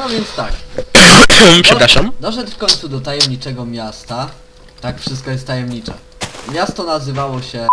No więc tak. Przepraszam. Doszedł w końcu do tajemniczego miasta. Tak, wszystko jest tajemnicze. Miasto nazywało się...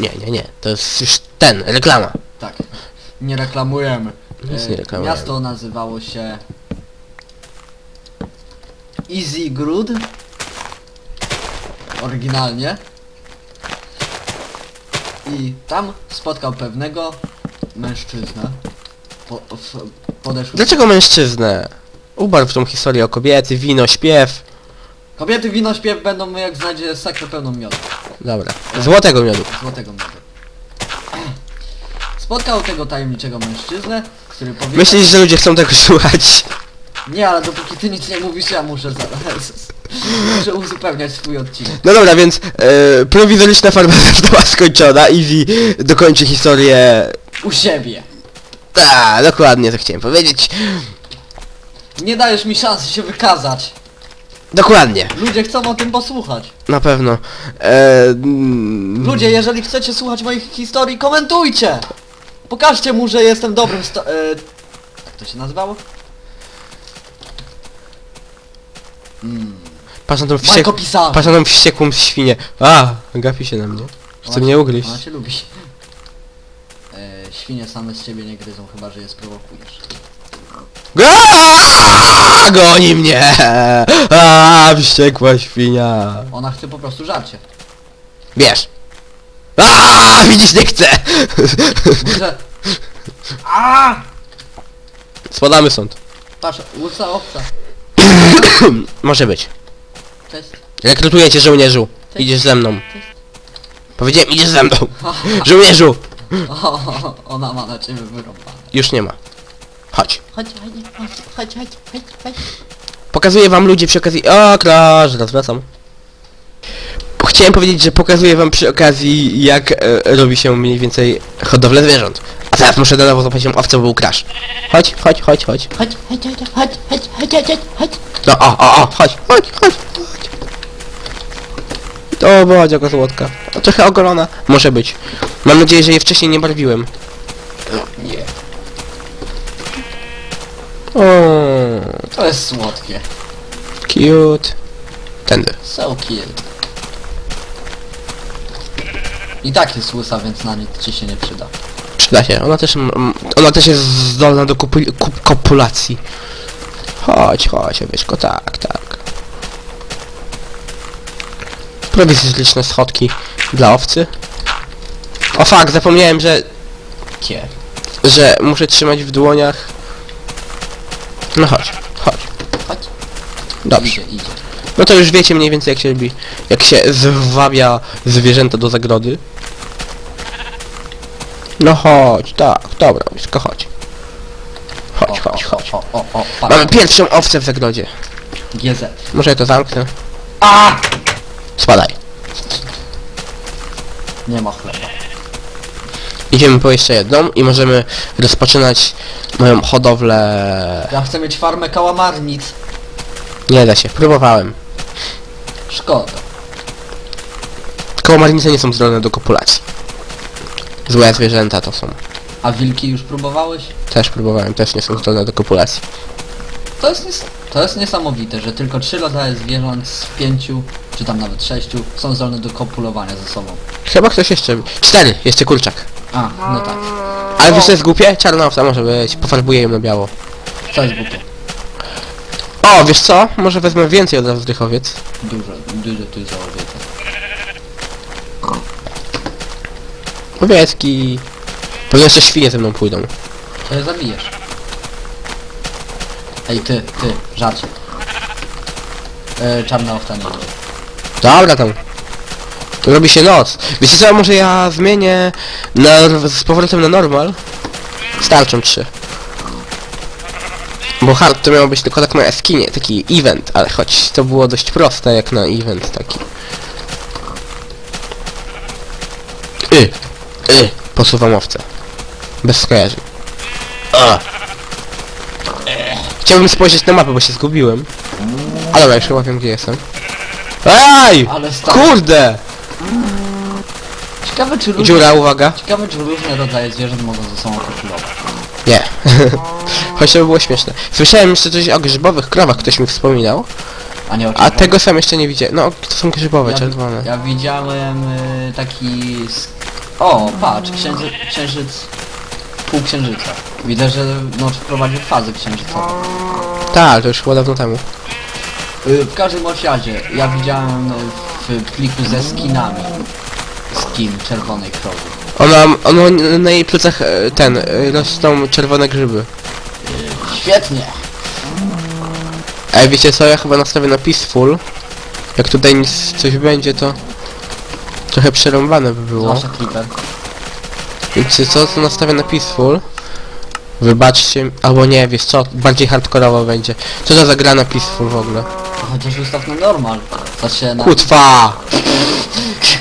Nie, nie, nie. To jest już ten, reklama. Tak, nie reklamujemy. Nic E, nie reklamujemy. Miasto nazywało się... Easy Grud. Oryginalnie. I tam spotkał pewnego mężczyznę. Po, w, podeszł... Dlaczego mężczyznę? Ubarw w tą historię o kobiety, wino, śpiew. Kobiety wino śpiew będą jak znajdzie sakrę pełną miodu. Dobra. Złotego miodu. Złotego miodu. Spotkał tego tajemniczego mężczyznę, który powiedział... Myślisz, że ludzie chcą tego słuchać? Nie, ale dopóki ty nic nie mówisz, ja muszę zaraz... muszę uzupełniać swój odcinek. No dobra, więc e, prowizoryczna farma została skończona. Easy dokończy historię. U siebie. A, dokładnie to chciałem powiedzieć. Nie dajesz mi szansy się wykazać. Dokładnie. Ludzie chcą o tym posłuchać. Na pewno. E, mm, Ludzie, jeżeli chcecie słuchać moich historii, komentujcie! Pokażcie mu, że jestem dobrym sto... E, jak to się nazywało? Mm. Patrz na tą wściek... Patrz na tą wściekłą świnię. A, gapi się na mnie. Chce mnie ugryźć. Ona cię lubi. Świnie same z ciebie nie gryzą, chyba że je sprowokujesz. Aaaa! Goni mnie! Wściekła świnia. Ona chce po prostu żarcie. Wiesz. A, widzisz, nie chcę! Może... A! Spadamy stąd. Patrz, łysa owca. Może być. Cześć. Rekrutuję cię, żołnierzu. Idziesz ze mną. Powiedziałem, idziesz ze mną. Żołnierzu! Ona ma na ciebie wyrąbane. Już nie ma. Chodź. Chodź, chodź, chodź, chodź, chodź, chodź, chodź. Pokazuję wam ludzie przy okazji... O, krasz, raz wracam. Chciałem powiedzieć, że pokazuję wam przy okazji, jak e, robi się mniej więcej hodowlę zwierząt. A teraz muszę na nowo zapłacić owcę, bo był crash. Chodź, chodź, chodź, chodź. Chodź, chodź, chodź, chodź, chodź, chodź, chodź, chodź. No, o, o, o, chodź, chodź, chodź. To bądź jaka słodka. To trochę ogolona. Może być. Mam nadzieję, że je wcześniej nie barwiłem. Nie. O, To jest słodkie. cute. Tędy. So cute. I tak jest łysa, więc na nic ci się nie przyda. Przyda się. Ona też, mm, ona też jest zdolna do kup- kopulacji. Chodź, chodź, owieczko, tak, tak. Prowizoryczne schodki dla owcy. O fuck, zapomniałem, że, Kie. że muszę trzymać w dłoniach. No chodź, chodź. Chodź. Dobrze. Idzie, idzie. No to już wiecie mniej więcej jak się robi, jak się zwabia zwierzęta do zagrody. No chodź, tak, dobra, blisko chodź. O, Chodź, chodź, o, chodź. O, o, o, o, Mamy patrz. pierwszą owcę w zagrodzie. GZ. Może ja to zamknę? A! Spadaj. Nie ma chleba. Idziemy po jeszcze jedną i możemy rozpoczynać moją hodowlę... Ja chcę mieć farmę kałamarnic. Nie da się, próbowałem. Szkoda. Kołomarnice nie są zdolne do kopulacji. Złe zwierzęta to są. A wilki już próbowałeś? Też próbowałem, też nie są zdolne do kopulacji. To jest, nies to jest niesamowite, że tylko trzy rodzaje zwierząt z pięciu, czy tam nawet sześciu, są zdolne do kopulowania ze sobą. Chyba ktoś jeszcze... Cztery! Jeszcze kurczak. A, no tak. Ale wiesz co jest głupie? Czarna owca może być. Pofarbuję ją na biało. To jest głupie. O, wiesz co? Może wezmę więcej od razu zdychowiec. Dużo, dużo tu jest owiece. Owiecki. Pewnie jeszcze świnie ze mną pójdą. To je zabijesz. Ej, ty, ty, żarcie. E, czarna owca nie idzie. Dobra tam. Robi się noc. Wiecie co, może ja zmienię na, z powrotem na normal? Starczą trzy. Bo hard to miało być tylko tak na eskinie, taki event, ale choć to było dość proste jak na event taki. Y, y, posuwam owce. Bez skojarzeń. A. Chciałbym spojrzeć na mapę, bo się zgubiłem. Ale dobra, już chyba wiem gdzie jestem. Ej! Ale stary. Kurde! Ciekawe czy różne, Dziura, uwaga. ciekawe czy różne rodzaje zwierząt mogą ze sobą kopulować. Nie. Choć to by było śmieszne. Słyszałem jeszcze coś o grzybowych krowach, ktoś mi wspominał. A nie A oczywiście. tego sam jeszcze nie widziałem. No, to są grzybowe, czerwone. Ja widziałem y, taki... sk- O, patrz, księży, księżyc... Półksiężyca. Widzę, że no, wprowadził fazę księżycową. Tak, to już było dawno temu. Y, W każdym bądź razie, ja widziałem y, w pliku ze skinami skin czerwonej krowy. Ona, ono, na jej plecach e, ten, e, rosną czerwone grzyby. Świetnie! Ej, wiecie co, ja chyba nastawię na peaceful. Jak tutaj nic, coś będzie, to trochę przerąbane by było. Zwłaszcza creeper. Wiecie co, to nastawię na peaceful. Wybaczcie, albo nie, wiesz co, bardziej hardkorowo będzie. Co to za gra na peaceful w ogóle? Chociaż ustaw na normal. Znaczy na... Kutwa!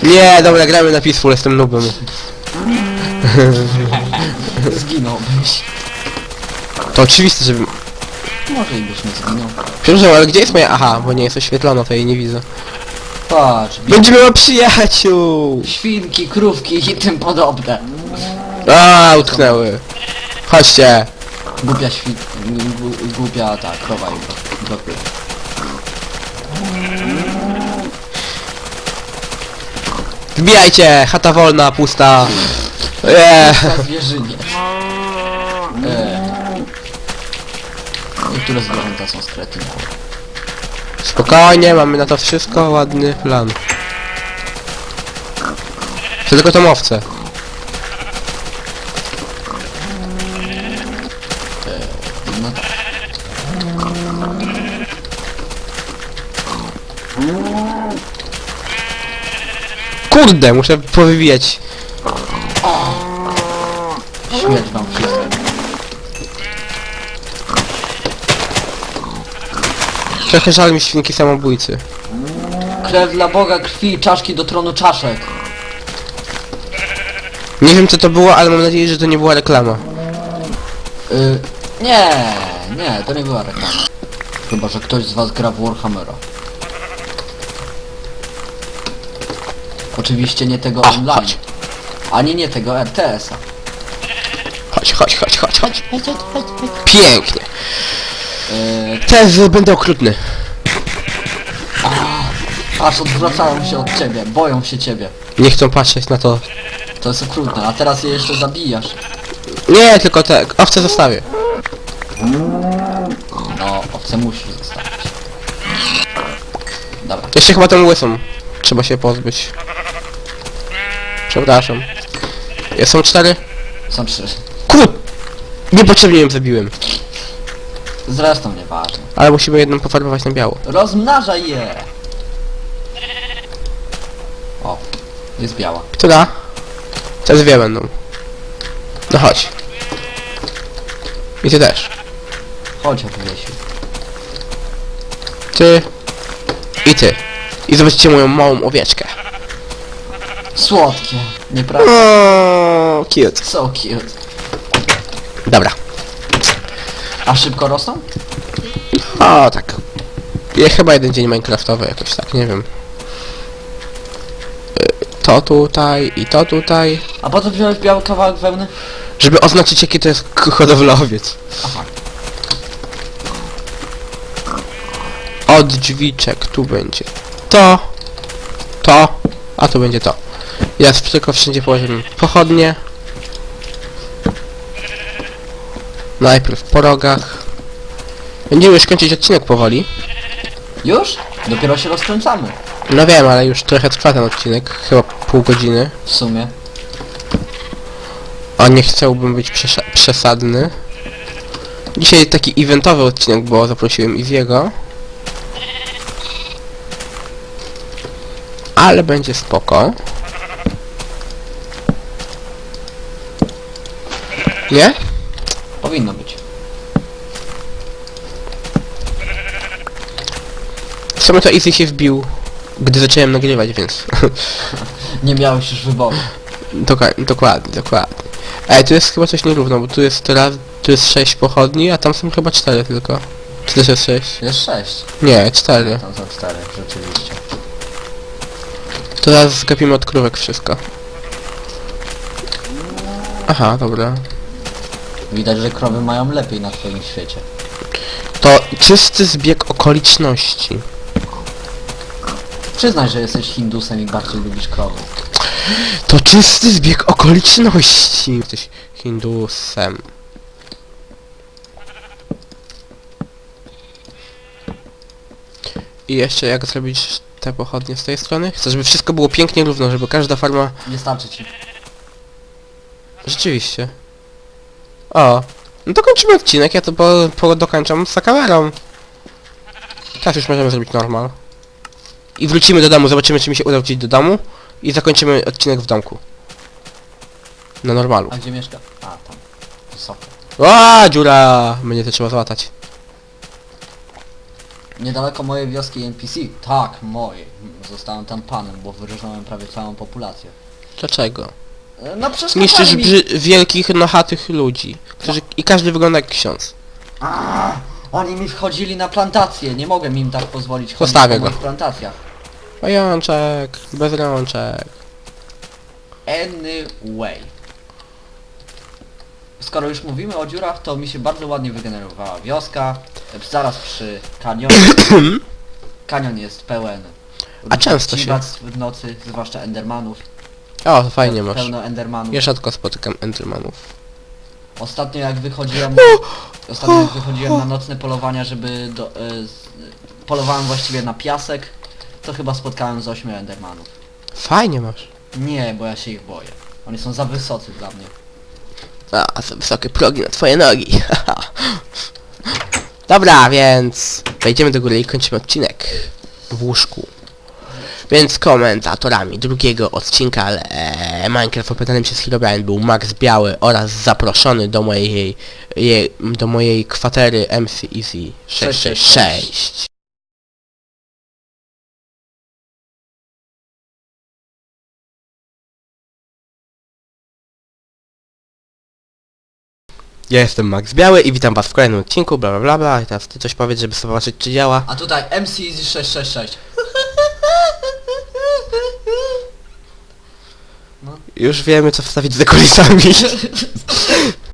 Nie, dobra, gramy na peaceful, jestem nubem. Zginąłbyś. To oczywiste, żebym... Może i byś nie zginął. Przepraszam, ale gdzie jest moja... Aha, bo nie jest oświetlona, to jej nie widzę. Patrz, bi- Będzie miała przyjaciół! świnki, krówki i tym podobne. A, utknęły. Chodźcie. Głupia świn... gu- Głupia ta krowa i blokuje. Wbijajcie! Chata wolna, pusta. Eee. Na zwierzynie. Eee. Niektóre zwierzęta są. Spokojnie, mamy na to wszystko ładny plan. To tylko tą owcę. Kurde, muszę powywijać. Śmierć wam wszystkim. Trochę żal mi świnki samobójcy. Krew dla Boga krwi, czaszki do tronu czaszek. Nie wiem co to było, ale mam nadzieję, że to nie była reklama. Y, nie, nie, to nie była reklama. Chyba, że ktoś z was gra w Warhammera. Oczywiście nie tego O, online. chodź. Ani nie tego RTS-a. Chodź, chodź, chodź, chodź, chodź. Pięknie. Y, Teraz będę okrutny. aż odwracają się od ciebie, boją się ciebie. Nie chcą patrzeć na to. To jest okrutne, a teraz je jeszcze zabijasz. Nie, tylko te owce zostawię. No, owce musisz zostawić. Dobra. Jeszcze chyba tą łysą. Trzeba się pozbyć. Przepraszam. Ja są cztery? Są trzy. Kur... Niepotrzebnie ją zabiłem. Zresztą nieważne. Ale musimy jedną pofarbować na biało. Rozmnażaj je! O, jest biała. Która? Te dwie będą. No chodź. I ty też. Chodź, Opilesiu. Ty. I ty. I zobaczcie moją małą owieczkę. Słodkie, nieprawda? O, cute. So cute. Dobra. A szybko rosną? O, tak. Ja chyba jeden dzień Minecraftowy jakoś tak, nie wiem. Y, To tutaj i to tutaj. A po co wziąłeś biały kawałek wełny? Żeby oznaczyć jaki to jest k- hodowlowiec. Aha. Od drzwiczek tu będzie to, to, a tu będzie to. Ja tylko wszędzie położymy pochodnie. Najpierw po rogach. Będziemy już kończyć odcinek powoli. Już? Dopiero się rozkręcamy. No wiem, ale już trochę trwa ten odcinek, chyba pół godziny. W sumie. A nie chciałbym być przesa- przesadny. Dzisiaj taki eventowy odcinek, bo zaprosiłem Iziego. Ale będzie spoko. Nie? Powinno być. W sumie to Izzy się wbił, gdy zacząłem nagrywać, więc... Nie miałeś już wyboru. Doka- dokładnie, dokładnie. Ej, tu jest chyba coś nierówno, bo tu jest teraz, tu jest 6 pochodni, a tam są chyba 4 tylko. Czy też jest 6? Jest sześć. Nie, 4. Tam są cztery, rzeczywiście. Teraz zgapimy od krówek wszystko. Aha, dobra. Widać, że krowy mają lepiej na twoim świecie. To czysty zbieg okoliczności. Przyznaj, że jesteś hindusem i bardziej lubisz krowy. To czysty zbieg okoliczności. Jesteś hindusem. I jeszcze jak zrobić te pochodnie z tej strony? Chcę, żeby wszystko było pięknie równo, żeby każda farma... Nie starczy ci. Rzeczywiście. O, no to kończymy odcinek, ja to po, po dokończam z kamerą. Teraz już możemy zrobić normal. I wrócimy do domu, zobaczymy czy mi się uda wrócić do domu. I zakończymy odcinek w domku. Na normalu. A gdzie mieszka? A, tam. Wysoko. O, dziura! Będzie to trzeba załatać. Niedaleko mojej wioski NPC. Tak, mojej. Zostałem tam panem, bo wyróżnąłem prawie całą populację. Dlaczego? No przeszkadzali Niszczysz mi... brzy- wielkich, nochatych ludzi. Którzy, I każdy wygląda jak ksiądz. A, Oni mi wchodzili na plantację, nie mogłem im tak pozwolić chodzić Postawię po go. moich plantacjach. Pajączek, bez rączek. Anyway. Skoro już mówimy o dziurach, to mi się bardzo ładnie wygenerowała wioska. Zaraz przy kanionie. Kanion jest pełen. A często się- dziwactw w nocy, zwłaszcza endermanów. O, fajnie masz. Pełno endermanów. Ja rzadko spotykam endermanów. Ostatnio jak wychodziłem... Ostatnio jak wychodziłem na nocne polowania, żeby do... E, z, polowałem właściwie na piasek, to chyba spotkałem z ośmiu endermanów. Fajnie masz. Nie, bo ja się ich boję. Oni są za wysocy dla mnie. A, za wysokie progi na twoje nogi. Dobra, więc wejdziemy do góry i kończymy odcinek w łóżku. Więc komentatorami drugiego odcinka e, Minecraft opętanym przez Herobrine był Max Biały oraz zaproszony do mojej, jej, do mojej kwatery MC Easy 666. Ja jestem Max Biały i witam was w kolejnym odcinku, bla bla bla. I teraz ty coś powiedz, żeby zobaczyć czy działa. A tutaj MC Easy 666. Już wiemy co wstawić za kulisami.